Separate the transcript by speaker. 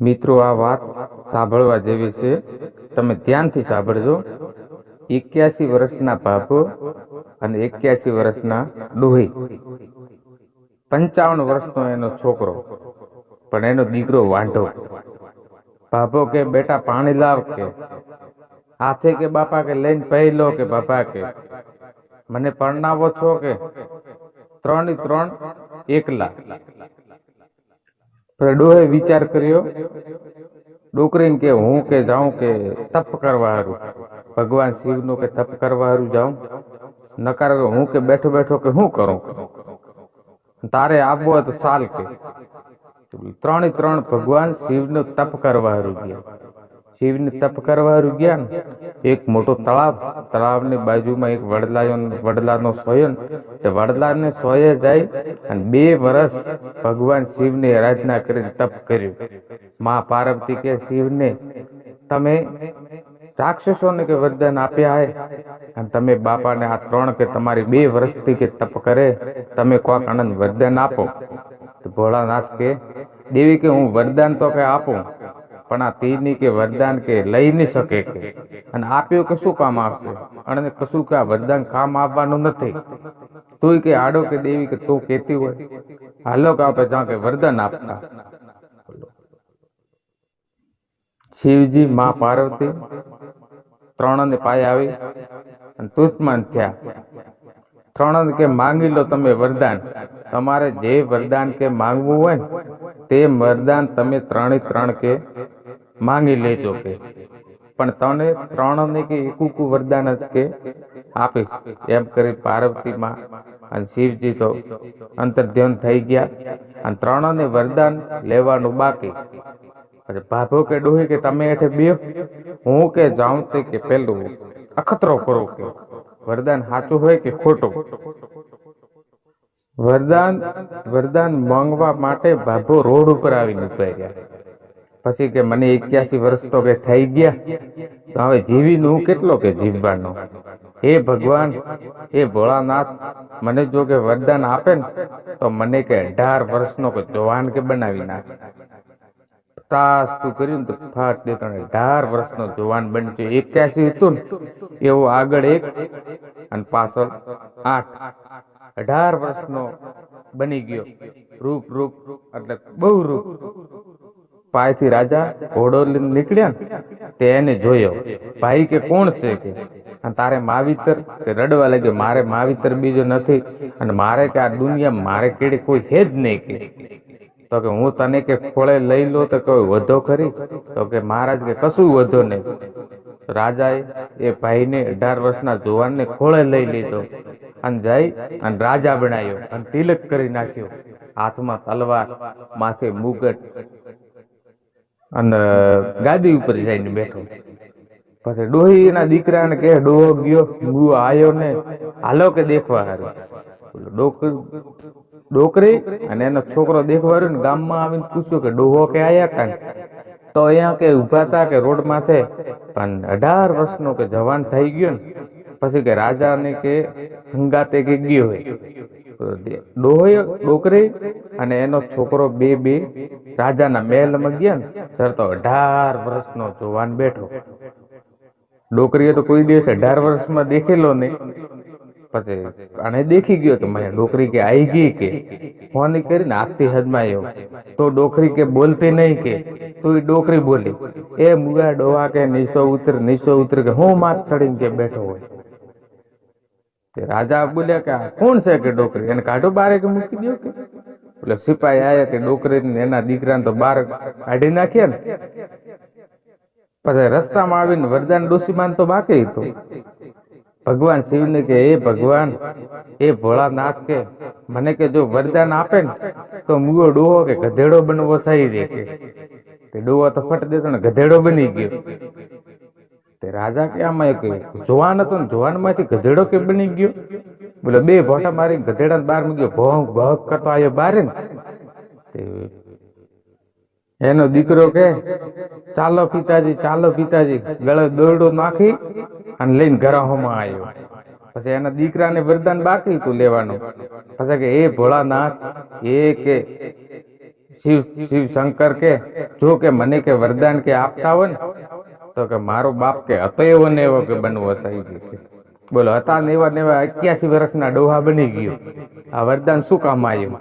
Speaker 1: મિત્રો, આ વાત સાંભળવા જેવી છે. તમે ધ્યાનથી સાંભળજો. એક્યાસી વર્ષના ભાભો અને એક્યાસી વર્ષના ડોહી. પંચાવન વર્ષનો એનો છોકરો, પણ એનો દીકરો વાંઢો. ભાભો કે, બેટા, પાણી લાવ કે. હાથે કે, બાપા કે, લઈને પહી લો કે, બાપા કે. મને પરણાવો છો કે? ત્રણ ત્રણ એકલા. ડોહે વિચાર કર્યો, ડોકરીને કે હું કે જાઉં કે તપ કરવા હારું? ભગવાન શિવનું કે તપ કરવા હારું જાઉં? નકાર હું કે બેઠો બેઠો કે હું કરું? તારે આવવો હોય તો ચાલ કે. ત્રણે ત્રણ ભગવાન શિવનું તપ કરવા હારું ગયા. શિવને તપ કરવા હારું ગયા ને એક મોટો તળાવ. તળાવની બાજુમાં એક વડલા વડલાનો સોયન તે વડલાને સોયે જાય અને બે વર્ષ ભગવાન શિવની આરાધના કરીને તપ કર્યું. મા પાર્વતી કે, શિવને, તમે રાક્ષસોને કે વરદાન આપ્યા હે? અને તમે બાપાને આ ત્રણ કે તમારી બે વર્ષથી કે તપ કરે, તમે કોક આનંદ વરદાન આપો. ભોળાનાથ કે, દેવી કે, હું વરદાન તો કે આપું? પણ આ તીરની કે વરદાન કે લઈ નહીં શકે કે. અને આપ્યું કે શું કામ આવશે અને કશું કે આ વરદાન કામ આવવાનું નથી. તું કે આડો કે દેવી કે તું કેતી હોય. હાલો કે આપણે જ્યાં કે વરદાન આપતા. શિવજી, મા પાર્વતી ત્રણને પાય આવી અને તુષ્માન થયા. ત્રણ કે માંગી લો તમે વરદાન. તમારે જે વરદાન કે માંગવું હોય ને, તે વરદાન તમે ત્રણે ત્રણ કે માંગી લેજો કે. પણ તને ત્રણ ને કે એક વરદાન જ કે આપીશ. એમ કરી પાર્વતી માં અને શિવજી તો અંતર્ધ્યાન થઈ ગયા અને ત્રણ ને વરદાન લેવાનું બાકી. પછી ભાભો કે ડોહી કે તમે એઠે બે હું કે જાઉં તે કે પેલું અખતરો કરો કે. વરદાન સાચું હોય કે ખોટું? વરદાન વરદાન માંગવા માટે ભાભો રોડ ઉપર આવીને ઊભા રહ્યા પછી કે મને એક્યાસી વર્ષ તો કે થઈ ગયા. તો હવે જીવીનું કેટલો કે જીવવાનો? હે ભગવાન, હે ભોળાનાથ, મને જો કે વરદાન આપે ને, તો મને કે અઢાર વર્ષનો કે જવાન કે બનાવી નાખે. તાસ તું કર્યું તો ફાટ દે તને. અઢાર વર્ષનો જવાન બનશે એક્યાસી હતું ને, એવો આગળ એક અને પાછળ આઠ. અઢાર વર્ષનો બની ગયો. રૂપ રૂપ, એટલે બહુ રૂપ. પાયથી રાજા ઘોડો નીકળ્યા તે એને જોયો, ભાઈ કે કોણ છે કે? તારે માવિતર કે રડવા લાગ્યો, મારે માવિતર બીજો નથી અને મારે કે આ દુનિયા મારે કેડી કોઈ હે જ નહીં કે. તો કે, હું તને કે ખોળે લઈ લો તો કોઈ વધો ખરી? તો કે, મહારાજ કે, કશું વધો નહીં. રાજાએ એ ભાઈને અઢાર વર્ષના જુવાનને ખોળે લઈ લીધો અને જઈ અને રાજા બનાવ્યો અને તિલક કરી નાખ્યો. હાથમાં તલવાર, માથે મુગટ અને ગાદી ઉપર જઈને બેઠો. પછી ડોહી એના દીકરાને કે ડોહો ગયો ગુ આયો ને, હાલો કે દેખવા હારું. ડોકરી અને એનો છોકરો દેખવા રહ્યો ને ગામમાં આવીને પૂછ્યું કે, ડોહો કે આયા કા? તો અહીંયા કે ઊભા હતા કે રોડ માથે, પણ અઢાર વર્ષનો કે જવાન થઈ ગયો ને, પછી કે રાજાને કે હંગાતે કે ગયો હોય. ડોહો ડોકરી અને એનો છોકરો બે બે રાજાના મહેલમાં ગયા ને, ત્યારે તો અઢાર વર્ષનો જવાન બેઠો. ડોકરીએ તો કોઈ દિવસ અઢાર વર્ષમાં દેખેલો નહીં. પછી અને દેખી ગયો તો મને ડોકરી કે આઈ ગઈ કે? ફોન કરીને આખતી હદમાં આવ્યો. તો ડોકરી કે બોલતી નહીં કે? તો એ ડોકરી બોલી, એ મુગા ડોવા કે નીચો ઉતર નીચો ઉતર કે હું માથ ચડીને જે બેઠો હોય. તે રાજા બોલ્યા કે કોણ છે કે ડોકરી? એને કાઢો બારે કે મૂકી દો કે? એટલે સિપાહી આયા તે ડોકરી એના દીકરાને તો બાર કાઢી નાખ્યા ને. પછી રસ્તામાં આવીને વરદાન ડોસીમાન તો બાકી હતું. ભગવાન શિવને કે એ ભગવાન, એ ભોળાનાથ કે, મને કે જો વરદાન આપે ને, તો મુગો ડોહો કે ગધેડો બનવો સહી દે કે તે ડોહો તો ફટ દેતો ને ગધેડો બની ગયો. તે રાજા કે આમાં એક જવાન હતો ને જવાનમાંથી ગધેડો કે બની ગયો? બોલે, બે ભોટા મારી ગધેડા બહાર મૂક્યો. ભોંગ ભોંગ કરતો આવ્યો બારે એનો દીકરો કે, ચાલો પિતાજી ચાલો પિતાજી. ગળે દોરડો નાખી અને લઈને ઘરાહોમાં આવ્યો પછી એના દીકરાને વરદાન બાકી હતું લેવાનું. પછી કે, એ ભોળાનાથ, એ કે શિવ શિવ શંકર કે, જો કે મને કે વરદાન કે આપતા હોય ને, તો કે મારો બાપ કે હતો એવો ને એવો કે બનવો સહી બોલો હતા ને એવા ને એવા એક્યાસી વર્ષના ડોહા બની ગયો. આ વરદાન શું કામ આવ્યું?